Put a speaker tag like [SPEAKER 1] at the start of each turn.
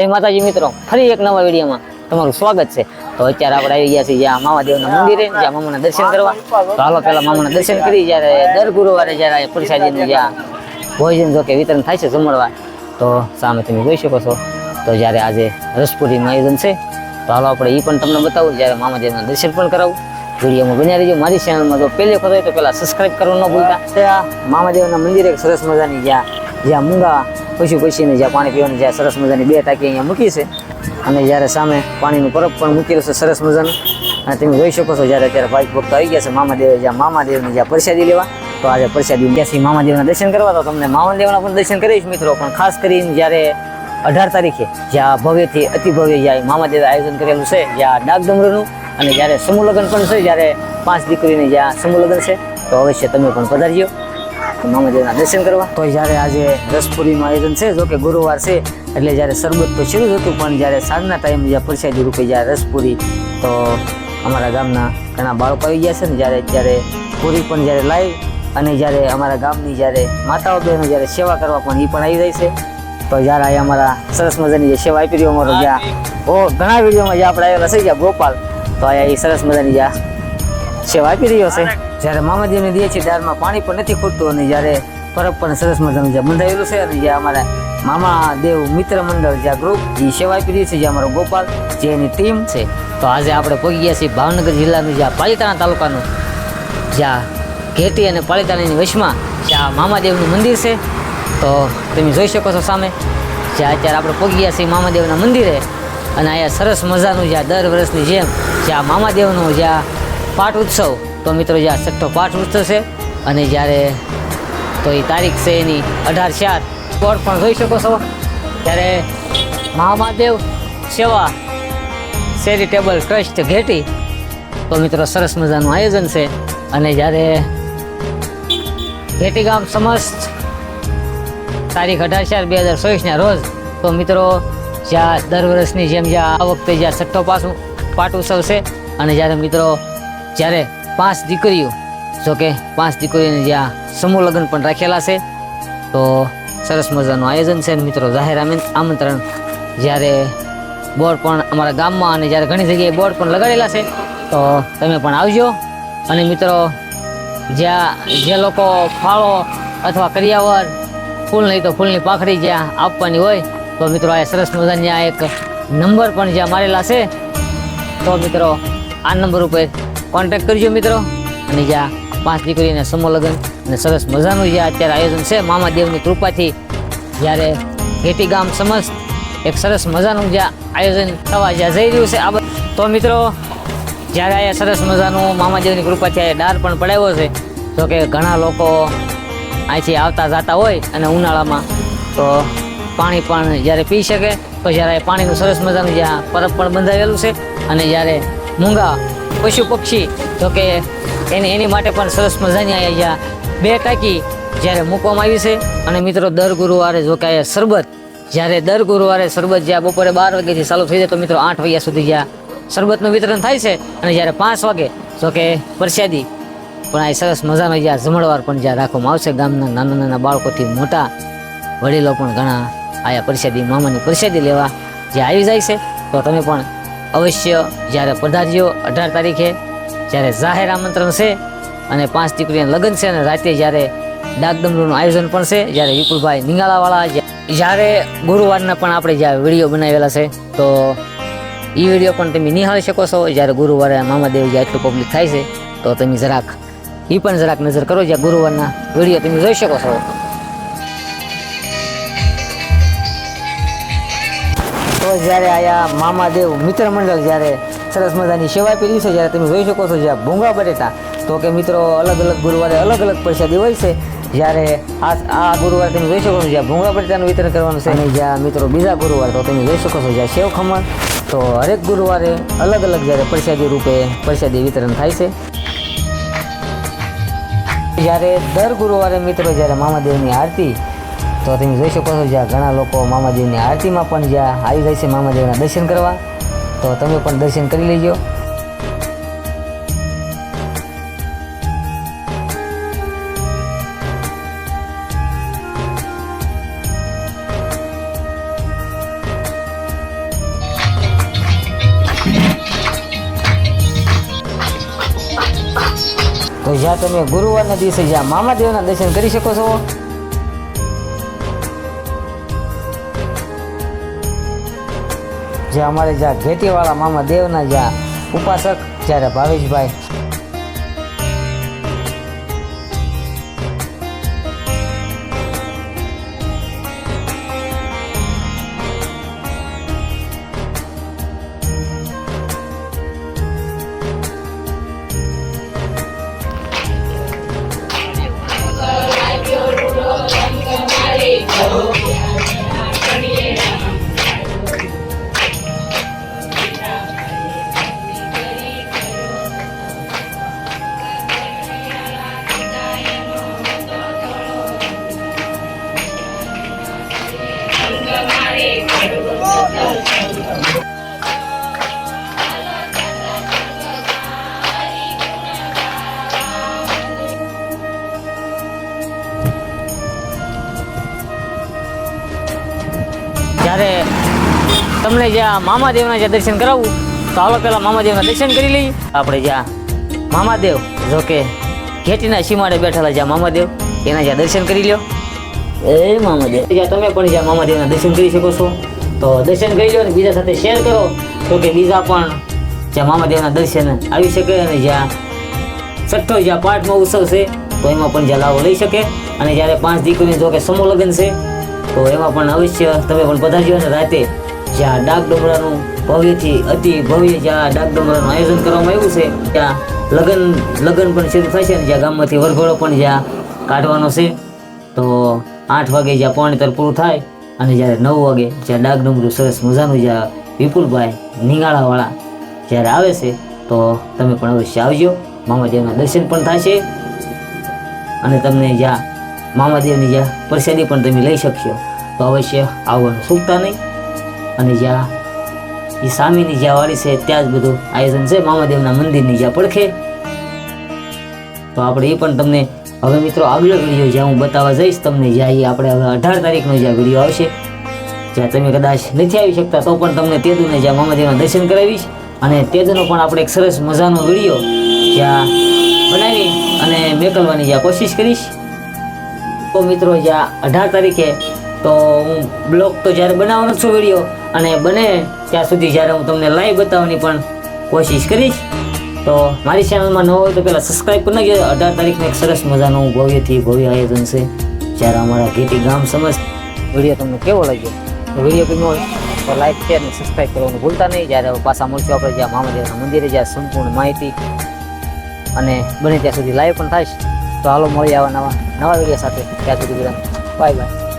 [SPEAKER 1] જય માતાજી મિત્રો, ફરી એક નવા વિડીયોમાં તમારું સ્વાગત છે. તો અત્યારે આપણે આવી ગયા છીએ જ્યાં મામાદેવના મંદિરે, જ્યાં મામાના દર્શન કરવા. તો હાલો, પહેલાં મામાના દર્શન કરી, જ્યારે દર ગુરુવારે જ્યારે પ્રસાદીનું જ્યાં ભોજન જો કે વિતરણ થાય છે જમણવા તો સામે તમે જોઈ શકો છો. તો જ્યારે આજે રસપુરીનું આયોજન છે, તો હાલો આપણે એ પણ તમને બતાવું, જ્યારે મામાદેવના દર્શન પણ કરાવું. વિડીયોમાં બન્યા રહીજો. મારી ચેનલમાં જો પહેલી વખત હોય તો પહેલાં સબસ્ક્રાઈબ કરવાનું ન ભૂલતા. મામાદેવના મંદિરે એક સરસ મજાની જ્યાં જ્યાં મૂંગા પશુ પછીને જ્યાં પાણી પીવાની જ્યાં સરસ મજાની બે ટાંકી અહીંયા મૂકી છે. અને જ્યારે સામે પાણીનું પરબ પણ મૂકેલું છે સરસ મજાનું. અને તમે જોઈ શકો છો જ્યારે અત્યારે ભાઈ ભક્તો આવી ગયા છે મામાદેવ, જ્યાં મામાદેવની જ્યાં પ્રસાદી લેવા, તો આજે પ્રસાદી ત્યાંથી મામાદેવના દર્શન કરવા, તો તમને મામાદેવના પણ દર્શન કરીશ મિત્રો. પણ ખાસ કરીને જ્યારે અઢાર તારીખે જ્યાં ભવ્યથી, અતિ ભવ્ય જ્યાં મામાદેવે આયોજન કરેલું છે, જ્યાં ડાકડમરૂનું, અને જ્યારે સમૂહ લગ્ન પણ છે, જ્યારે પાંચ દીકરીને જ્યાં સમૂહ લગ્ન છે, તો અવશ્ય તમે પણ પધારજો. મામાદેવના દર્શન કરવા. તો જ્યારે આજે રસપુરીનું આયોજન છે, જોકે ગુરુવાર છે, એટલે જ્યારે શરબત તો શરૂ હતું, પણ જ્યારે સાંજના ટાઈમે જ્યાં પ્રસાદી રૂપે જ્યારે રસપુરી, તો અમારા ગામના ઘણા બાળકો આવી ગયા છે ને, જ્યારે ત્યારે પૂરી પણ જ્યારે લાવી અને જ્યારે અમારા ગામની જ્યારે માતાઓ બહેનો જ્યારે સેવા કરવા પણ એ પણ આવી જાય છે. તો જ્યારે અહીંયા અમારા સરસ મજાની જે સેવા આપી રહ્યો અમારો જ્યાં, ઓ, ઘણા વિડીયોમાં જે આપણે આવેલા છે, જ્યાં ગોપાલ, તો અહીંયા એ સરસ મજાની જ્યાં સેવા આપી રહ્યો છે. જ્યારે મામાજીને દે છે ત્યારમાં પાણી પણ નથી ખૂટતું અને જ્યારે પરબ પણ સરસ મજાનું જ્યાં બંધાયેલું છે અને જ્યાં અમારા મામાદેવ મિત્ર મંડળ જ્યાં ગ્રુપ એ સેવા આપી રહ્યું છે જે અમારો ગોપાલ, જે એની ટીમ છે. તો આજે આપણે પહોંચી ગયા છીએ ભાવનગર જિલ્લાનું જે પાલિતાણા તાલુકાનું જ્યાં ઘેટી અને પાલિતાણાની વચમાં જ્યાં મામાદેવનું મંદિર છે. તો તમે જોઈ શકો છો સામે, જ્યાં અત્યારે આપણે પહોંચી ગયા છીએ મામાદેવના મંદિરે અને અહીંયા સરસ મજાનું જ્યાં દર વર્ષની જેમ જ્યાં મામાદેવનો જ્યાં પાઠ ઉત્સવ તો મિત્રો જ્યાં છઠ્ઠો પાઠ છે, અને જ્યારે તો એ તારીખ છે એની અઢાર ચાર સ્પોટ પણ જોઈ શકો છો. ત્યારે મહામહાદેવ સેવા ચેરિટેબલ ટ્રસ્ટ ઘેટી, તો મિત્રો, સરસ મજાનું આયોજન છે. અને જ્યારે ઘેટી ગામ સમસ્ત તારીખ અઢાર ચાર બે હજાર ચોવીસના રોજ, તો મિત્રો જ્યાં દર વર્ષની જેમ જ્યાં આ વખતે જ્યાં છઠ્ઠો પાસું પાટ ઉત્સવ છે, અને જ્યારે મિત્રો, જ્યારે પાંચ દીકરીઓ. જો કે પાંચ દીકરીઓને જ્યાં સમૂહ લગ્ન પણ રાખેલા છે, તો સરસ મજાનું આયોજન છે. મિત્રો, જાહેર આમં- આમંત્રણ જ્યારે બોર્ડ પણ અમારા ગામમાં અને જ્યારે ઘણી જગ્યાએ બોર્ડ પણ લગાડેલા છે, તો તમે પણ આવજો. અને મિત્રો, જ્યાં, જે લોકો ફાળો અથવા કરિયાવર ફૂલ નહીં તો ફૂલની પાખડી જ્યાં આપવાની હોય, તો મિત્રો, આ સરસ મજાની આ એક નંબર પણ જ્યાં મારેલા છે, તો મિત્રો, આ નંબર ઉપર કોન્ટેક્ટ કરજો મિત્રો. અને જ્યાં પાંચ દીકરીને સમૂહ લગ્ન અને સરસ મજાનું જ્યાં અત્યારે આયોજન છે, મામાદેવની કૃપાથી જ્યારે ઘેટી ગામ સમસ્ત એક સરસ મજાનું જ્યાં આયોજન થવા જ્યાં જઈ રહ્યું છે, આ તો મિત્રો, જ્યારે અહીંયા સરસ મજાનું મામાદેવની કૃપાથી આ ડાર પણ પડાવ્યો છે, તો કે ઘણા લોકો અહીંથી આવતા જતા હોય અને ઉનાળામાં તો પાણી પણ જ્યારે પી શકે, તો જ્યારે પાણીનું સરસ મજાનું જ્યાં પરબ પણ બંધાવેલું છે, અને જ્યારે મૂંગા પશુ પક્ષી, તો કે એની એની માટે પણ સરસ મજાની અહીંયા બે ટાંકી જ્યારે મૂકવામાં આવી છે. અને મિત્રો, દર ગુરુવારે જો કે શરબત, જ્યારે દર ગુરુવારે શરબત જ્યાં બપોરે બાર વાગ્યાથી ચાલુ થઈ જાય, તો મિત્રો આઠ વાગ્યા સુધી જ્યાં શરબતનું વિતરણ થાય છે. અને જ્યારે પાંચ વાગે જો કે પ્રસાદી પણ આ સરસ મજાનો જ્યાં જમણવાર પણ જ્યાં રાખવામાં આવશે, ગામના નાના નાના બાળકોથી મોટા વડીલો પણ ઘણા આયા પ્રસાદી, મામાની પ્રસાદી લેવા જે આવી જાય છે. તો તમે પણ અવશ્ય જ્યારે પધારજો અઢાર તારીખે, જ્યારે જાહેર આમંત્રણ છે અને પાંચ દીકરીને લગ્ન છે અને રાતે જ્યારે ડાકડમરૂનું આયોજન પણ છે, જ્યારે વિપુલભાઈ નિંગાળાવાળા જ્યા- જ્યારે ગુરુવારના પણ આપણે જ્યાં વીડિયો બનાવેલા છે, તો એ વીડિયો પણ તમે નિહાળી શકો છો. જ્યારે ગુરુવારે મામાદેવ જ્યાં એટલું પબ્લિક થાય છે, તો તમે જરાક એ પણ જરાક નજર કરો, જ્યાં ગુરુવારના વીડિયો તમે જોઈ શકો છો. તો જ્યારે આયા મામાદેવ મિત્ર મંડળ જ્યારે સરસ મજાની સેવા આપી રહ્યું છે, જ્યારે તમે જોઈ શકો છો જ્યાં ભૂંગા બટેટા, તો કે મિત્રો અલગ અલગ ગુરુવારે અલગ અલગ પ્રસાદી હોય છે. જ્યારે આ આ ગુરુવારે તમે જોઈ શકો છો જ્યાં ભૂંગા બટેટાનું વિતરણ કરવાનું છે. અને જ્યાં મિત્રો બીજા ગુરુવાર તો તમે જોઈ શકો છો જ્યાં સેવ ખમણ, તો હરેક ગુરુવારે અલગ અલગ જ્યારે પ્રસાદી રૂપે પ્રસાદી વિતરણ થાય છે. જ્યારે દર ગુરુવારે મિત્રો જ્યારે મામાદેવની આરતી તો તમે જોઈ શકો છો જ્યાં ઘણા લોકો મામાજીની આરતીમાં પણ જ્યાં આવી જાય છે મામાદેવના દર્શન કરવા. તો તમે પણ દર્શન કરી લેજો. તો જ્યાં તમે ગુરુવારના દિવસે જ્યાં મામાદેવના દર્શન કરી શકો છો જે અમારે જ્યાં ખેતીવાળા મામા દેવના જ્યાં ઉપાસક જ્યારે ભાવેશભાઈ જ્યારે તમને જ્યાં મામાદેવના જ્યાં દર્શન કરાવવું તો હાલો પહેલાં મામાદેવના દર્શન કરી લઈએ. આપણે જ્યાં મામાદેવ જો કે ઘેટીના સીમાડે બેઠેલા જ્યાં મામાદેવ એના જ્યાં દર્શન કરી લ્યો. એ મામાદેવ. જ્યાં તમે પણ જ્યાં મામાદેવના દર્શન કરી શકો છો. તો દર્શન કરી લો અને બીજા સાથે શેર કરો. તો કે બીજા પણ જ્યાં મામાદેવના દર્શન આવી શકે અને જ્યાં છઠ્ઠો જ્યાં પાઠમાં ઉત્સવ છે તો એમાં પણ જ્યાં લાવો લઈ શકે. અને જ્યારે પાંચ દીકરીની જો કે સમૂહ લગ્ન છે તો એમાં પણ અવશ્ય તમે પણ પધારજો અને રાતે જ્યાં ડાક ડુમરાનું ભવ્યથી અતિ ભવ્ય જ્યાં ડાક ડુમરાનું આયોજન કરવામાં આવ્યું છે, ત્યાં લગ્ન લગ્ન પણ શરૂ થશે અને જ્યાં ગામમાંથી વરઘોડો પણ જ્યાં કાઢવાનો છે, તો આઠ વાગે જ્યાં પોણીતર પૂરું થાય અને જ્યારે નવ વાગે જ્યાં ડાક ડુમરું સરસ મજાનું જ્યાં વિપુલભાઈ નિગાળાવાળા જ્યારે આવે છે, તો તમે પણ અવશ્ય આવજો. મામાદેવના દર્શન પણ થશે અને તમને જ્યાં મામાદેવની જ્યાં પ્રસાદી પણ તમે લઈ શકશો. તો અવશ્ય આવવાનું. ચૂકતા નહીં. અને જ્યાં એ સામેની જ્યાં વાડી છે, ત્યાં જ બધું આયોજન છે. મામાદેવના મંદિરની જ્યાં પડખે. તો આપણે એ પણ તમને હવે મિત્રો આગલો વીડિયો જ્યાં હું બતાવવા જઈશ, તમને જ્યાં એ આપણે હવે અઢાર તારીખનો જ્યાં વીડિયો આવશે, જ્યાં તમે કદાચ નથી આવી શકતા, તો પણ તમને તેદુને જ્યાં મામાદેવના દર્શન કરાવીશ. અને તેદુનો પણ આપણે એક સરસ મજાનો વીડિયો જ્યાં બનાવી અને મેકલવાની જ્યાં કોશિશ કરીશ. તો મિત્રો જ્યાં અઢાર તારીખે તો હું બ્લોગ તો જ્યારે બનાવવાનો છું વીડિયો, અને બને ત્યાં સુધી જ્યારે હું તમને લાઈવ બતાવવાની પણ કોશિશ કરીશ. તો મારી ચેનલમાં ન હોય તો પહેલાં સબસ્ક્રાઈબ કરી નાખજો. અઢાર તારીખનું એક સરસ મજાનું ભવ્યથી ભવ્ય આયોજન છે. જ્યારે અમારા ઘેટી ગામ સમજ વીડિયો તમને કેવો લાગ્યો? વીડિયો ગમ્યો હોય તો લાઈક શેર અને સબસ્ક્રાઈબ કરવાનું ભૂલતા નહીં. જ્યારે પાછા મળશું આપણે જ્યાં મામાદેવના મંદિરે, જ્યાં સંપૂર્ણ માહિતી અને બને ત્યાં સુધી લાઈવ પણ થાય તો હાલો મળી આવા નવા નવા વીડિયો સાથે. ત્યાં સુધી બધા બાય બાય